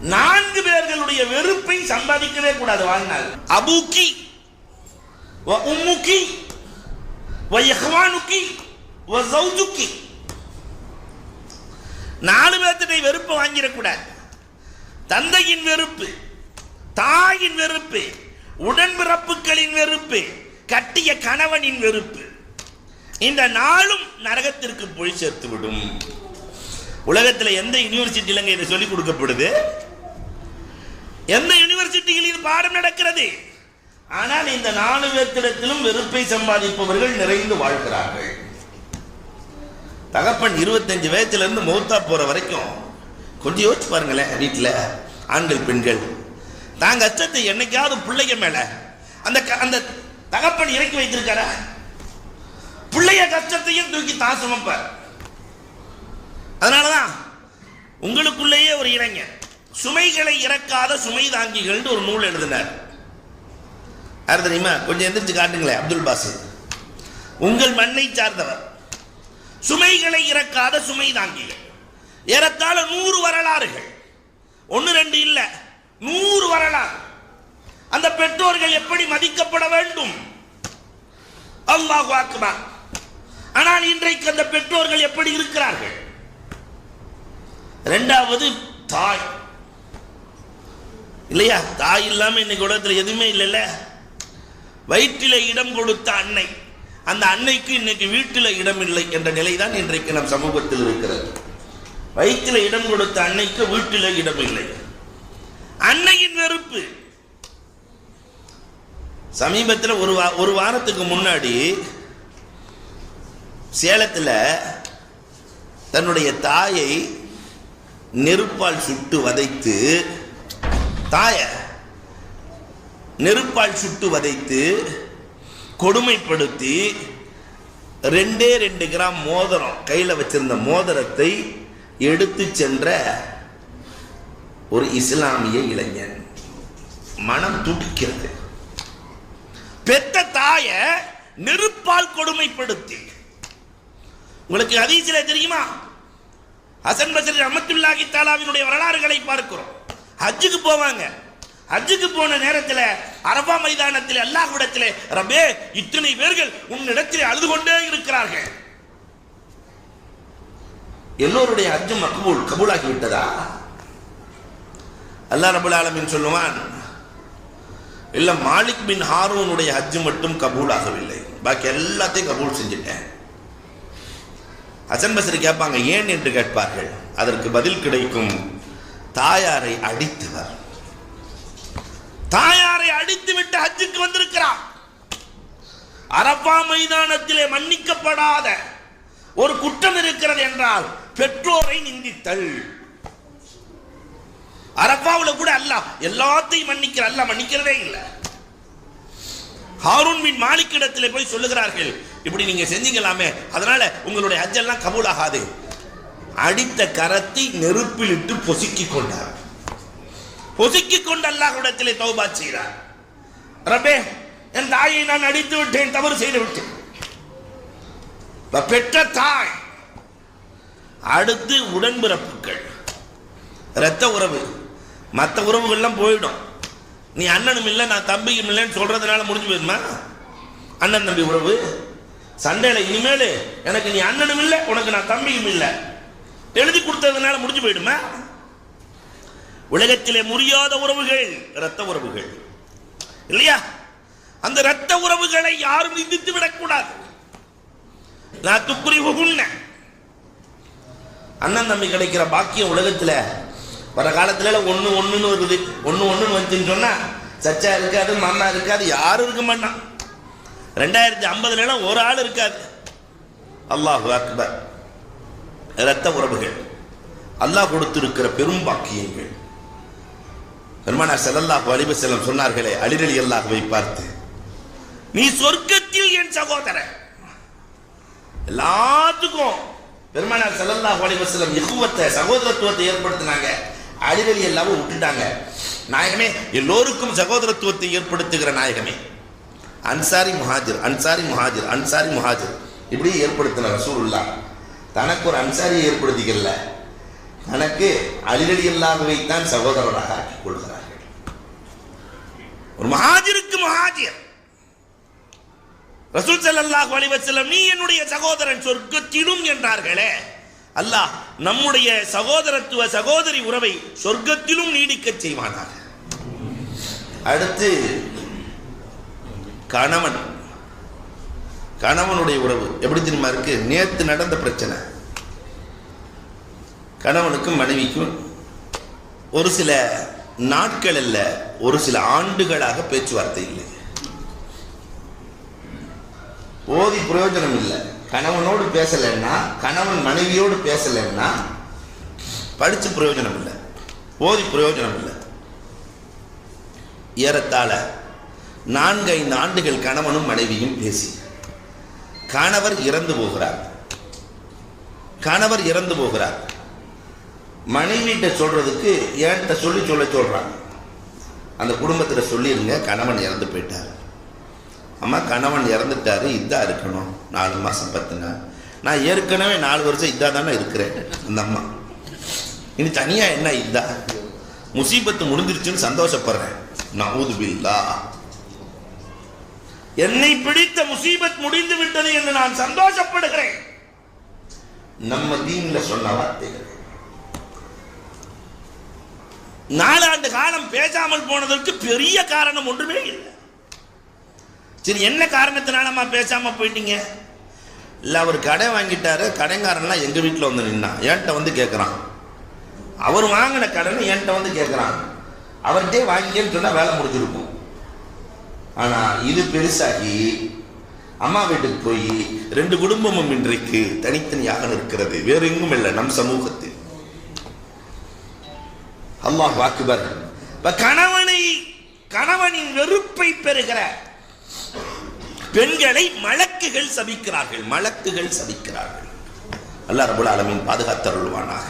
நான்கு பேர்களுடைய வெறுப்பை சம்பாதிக்கவே கூடாது வாழ்நாள். அபூக்கி வ உம்முக்கி வ இஹ்வானுக்கி வ நாலு பேர்த்திட்ட வெறுப்பை வாங்கிடக்கூடாது. தந்தையின் வெறுப்பு தாயின் வெறுப்பு உடன்பிறப்புகளின் வெறுப்பு கட்டிய கணவனின் வெறுப்பு. இந்த நாளும் நரகத்திற்கு போய் சேர்த்து விடும் உலகத்தில் எந்த யூனிவர்சிட்டியிலங்க இதை சொல்லிக் கொடுக்கப்படுது? எந்த யூனிவர்சிட்டியில் இது பாடம் நடக்கிறது? ஆனால் இந்த நாலு பேர்த்திடத்திலும் வெறுப்பை சம்பாதிப்பவர்கள் நிறைந்து வாழ்கிறார்கள். தகப்பன் இருபத்தஞ்சு வயசுலேருந்து மௌத்தா போகிற வரைக்கும் கொஞ்சம் யோசிச்சு பாருங்களேன் வீட்டில் ஆண்கள் பெண்கள். தான் கஷ்டத்தை என்னைக்காவது பிள்ளைங்க மேலே அந்த க- அந்த தகப்பன் இறக்கி வைத்திருக்கார? பிள்ளைய கஷ்டத்தையும் தூக்கி தான் சுமப்பார். அதனாலதான் உங்களுக்குள்ளேயே ஒரு இளைஞன் சுமைகளை இறக்காத சுமை தாங்கிகள் ஒரு நூல் எழுதினார். யார் தெரியுமா? கொஞ்சம் எந்திரிச்சு காட்டுங்களேன் அப்துல் பாசு உங்கள் மண்ணை சார்ந்தவர். சுமைகளை இறக்காத சுமை தாங்கிகள் ஏறத்தாழ நூறு வரலாறுகள். ஒன்று ரெண்டு இல்லை நூறு வரலாறு. அந்த பெற்றோர்கள் எப்படி மதிக்கப்பட வேண்டும்? அல்லாஹ் வாக்குமா ஆனால் இன்றைக்கு அந்த பெற்றோர்கள் எப்படி இருக்கிறார்கள்? ரெண்டாவது தாய். இல்லையா? தாய் இல்லாம இன்னைக்கு உலகத்தில் எதுவுமே இல்லைல்ல? வயிற்றில இடம் கொடுத்த அன்னை. அந்த அன்னைக்கு இன்னைக்கு வீட்டில் இடம் இல்லை என்ற நிலைதான் இன்றைக்கு நம் சமூகத்தில் இருக்கிறது. வயிற்றில இடம் கொடுத்த அன்னைக்கு வீட்டில் இடம் இல்லை. அன்னையின் வெறுப்பு. சமீபத்தில் ஒரு வா- ஒரு வாரத்துக்கு முன்னாடி சேலத்தில் தன்னுடைய தாயை நெருப்பால் சுட்டு வதைத்து தாய நெருப்பால் சுட்டு வதைத்து கொடுமைப்படுத்தி ரெண்டே ரெண்டு கிராம் மோதிரம் கையில் வச்சிருந்த மோதிரத்தை எடுத்து சென்ற ஒரு இஸ்லாமிய இளைஞன். மனம் துடிக்கிறது. பெத்த தாய நெருப்பால் கொடுமைப்படுத்தி. உங்களுக்கு ஹதீஸிலே தெரியுமா? ஹசன் பசரி அமத்துல்லாஹி தாலாவினுடைய வரலாறுகளை பார்க்கிறோம். ஹஜ்ஜுக்கு போவாங்க. ஹஜ்ஜுக்கு போன நேரத்தில் அரபா மைதானத்தில் அல்லாஹ்விடத்தில் ரபே இத்தனை பேர்கள் உன்னிடத்தில் அழுது கொண்டே இருக்கிறார்கள். எல்லோருடைய ஹஜ்ஜு மக்பூல் கபூலாகி விட்டதா? அல்லா ரபுல் ஆலமின் சொல்லுவான் இல்ல மாலிக் பின் ஹாரூனுடைய ஹஜ்ஜு மட்டும் கபூல் ஆகவில்லை பாக்கி எல்லாத்தையும் கபூல் செஞ்சுட்டேன். ஹசன் பசரி கேட்பாங்க ஏன்? என்று கேட்பார்கள். அதற்கு பதில் கிடைக்கும். தாயாரை அடித்தவர். தாயாரை அடித்து விட்டு ஹஜ்ஜுக்கு வந்திருக்கிறார். அரபா மைதானத்திலே மன்னிக்கப்படாத ஒரு குற்றம் இருக்கிறது என்றால் பெற்றோரை நிந்தித்தல். அரபாவில் கூட அல்ல எல்லாத்தையும் மன்னிக்கிற அல்ல மன்னிக்கிறதே இல்லை. ஹாரூன் மின் மாலிக்கிடத்தில் போய் சொல்லுகிறார்கள் இப்படி நீங்க செஞ்சீங்களாமே அதனால உங்களுடைய ஹஜ்ஜெல்லாம் கபூல் ஆகாது அடித்த கரத்தை நெருப்பில் இட்டு பொசுக்கி கொண்டார். பொசுக்கி கொண்டு அல்லாஹுடத்திலே தௌபா செய்கிறார் ரபே என் தாயை நான் அடித்து விட்டேன் தவறு செய்து விட்டேன். பெற்ற தாய் அடுத்து உடன்பிறப்புகள். இரத்த உறவு மற்ற உறவுகள்லாம் போயிடும். நீ அண்ணனும் இல்லை நான் தம்பியும் இல்லைன்னு சொல்றதுனால முடிஞ்சு போயிருமா? அண்ணன் தம்பி உறவு. சண்டையில் இனிமேல் எனக்கு நீ அண்ணனும் இல்லை உனக்கு நான் தம்பியும் இல்லை. எழுதி கொடுத்ததுனால முடிஞ்சு போயிடுமா? உலகத்திலே முடியாத உறவுகள் இரத்த உறவுகள். இல்லையா? அந்த இரத்த உறவுகளை யாரும் நிந்தித்து விடக்கூடாது. நான் துக்குறி அண்ணன் தம்பி கிடைக்கிற பாக்கியம் உலகத்துல வர காலத்துல ஒன்று ஒண்ணுன்னு வருது. ஒன்று ஒண்ணுன்னு வந்துச்சுன்னு சொன்னா சச்சா இருக்காது மாமா இருக்காது யாரும் இருக்க மாட்டான். ரெண்டாயிரத்தி ஐம்பதுல எல்லாம் ஒரு ஆள் இருக்காது. அல்லாஹு அக்பர். இரத்த உறவுகள். அல்லாஹ் கொடுத்திருக்கிற பெரும் பாக்கியங்கள். பெருமானார் செல்லல்லாஹ் அலைஹி செல்லம் சொன்னார்களே அலிரலி அல்லாஹுவை பார்த்து நீ சொர்க்கத்தில் என் சகோதரன் எல்லாத்துக்கும் பெருமானார் ஸல்லல்லாஹு அலைஹி செல்லம் இஹுவத்தை சகோதரத்துவத்தை ஏற்படுத்தினாங்க. அலிரலி அல்லாவும் விட்டுட்டாங்க. நாயகமே எல்லோருக்கும் சகோதரத்துவத்தை ஏற்படுத்துகிற நாயகமே. அன்சாரி முஹாஜிர் அன்சாரி முஹாஜிர் அன்சாரி முஹாஜிர். இப்படி ஏற்படுத்தின ரசூலுல்லா தனக்கு ஒரு அன்சாரியை ஏற்படுத்திக்கல. தனக்கு அலிரடி இல்லாதவைத்தான் சகோதரராக ஆக்கிக் கொள்கிறார்கள். ஒரு மஹாஜிருக்கு மஹாஜிர் ரசூல் ஸல்லல்லாஹு வலிவசல்லம் நீ என்னுடைய சகோதரன் சொர்க்கத்திலும் என்றார்களே. அல்லாஹ் நம்முடைய சகோதரத்துவ சகோதரி உறவை சொர்க்கத்திலும் நீடிக்கச் செய்வானாக. அடுத்து கணவன். கணவனுடைய உறவு எப்படி தெரியுமா இருக்கு? நேத்து நடந்த பிரச்சனை. கணவனுக்கும் மனைவிக்கும் ஒரு சில நாட்கள் அல்ல ஒரு சில ஆண்டுகளாக பேச்சுவார்த்தை இல்லை. ஓதி பிரயோஜனம் இல்லை. கணவனோடு பேசலைன்னா கணவன் மனைவியோடு பேசலைன்னா படிச்சு பிரயோஜனம் இல்லை. ஓதி பிரயோஜனம் இல்லை. ஏறத்தாழ நான்கு ஐந்து ஆண்டுகள் கணவனும் மனைவியும் பேசி கணவர் இறந்து போகிறார். கணவர் இறந்து போகிறார். மனைவிட்ட சொல்றதுக்கு என்கிட்ட சொல்லி சொல்ல சொல்றாங்க. அந்த குடும்பத்தில் சொல்லிடுங்க கணவன் இறந்து போயிட்டார். அம்மா கணவன் இறந்துட்டாரு இதாக இருக்கணும். நாலு மாதம் பத்து நாள் நான் ஏற்கனவே நாலு வருஷம் இதாக தானே இருக்கிறேன் அந்த அம்மா. இனி தனியாக என்ன இதா முசீபத்து முடிஞ்சிருச்சுன்னு சந்தோஷப்படுறேன். நவுது பில்லா என்னை பிடித்த முசீபத் முடிந்து விட்டது என்று நான் சந்தோஷப்படுகிறேன். நம்ம தீன்ல சொன்ன வார்த்தைகள். நாலாண்டு காலம் பேசாமல் போனதற்கு பெரிய காரணம் ஒன்றுமே இல்லை. சரி என்ன காரணத்தினாலம்மா பேசாம போயிட்டீங்க? இல்லை அவர் கடை வாங்கிட்டாரு. கடைக்காரன்லாம் எங்கள் வீட்டில் வந்து நின்னான் என்கிட்ட வந்து கேட்குறான் அவர் வாங்கின கடனை என்கிட்ட வந்து கேட்குறான் அவர்கிட்டே வாங்கிக்கன்னு சொன்னால் வேலை முடிஞ்சிருக்கும். ஆனால் இது பெருசாகி அம்மா வீட்டுக்கு போய் ரெண்டு குடும்பமும் இன்றைக்கு தனித்தனியாக நிற்கிறது. வேறு எங்கும் இல்லை நம் சமூகத்தில். அல்லாஹ் வாக்குபர் இப்ப கணவனை கணவனின் வெறுப்பை பெறுகிற பெண்களை மலக்குகள் சபிக்கிறார்கள் மலக்குகள் சபிக்கிறார்கள். அல்லா ரபுல் ஆலமீன் பாதுகாத்தருள்வானாக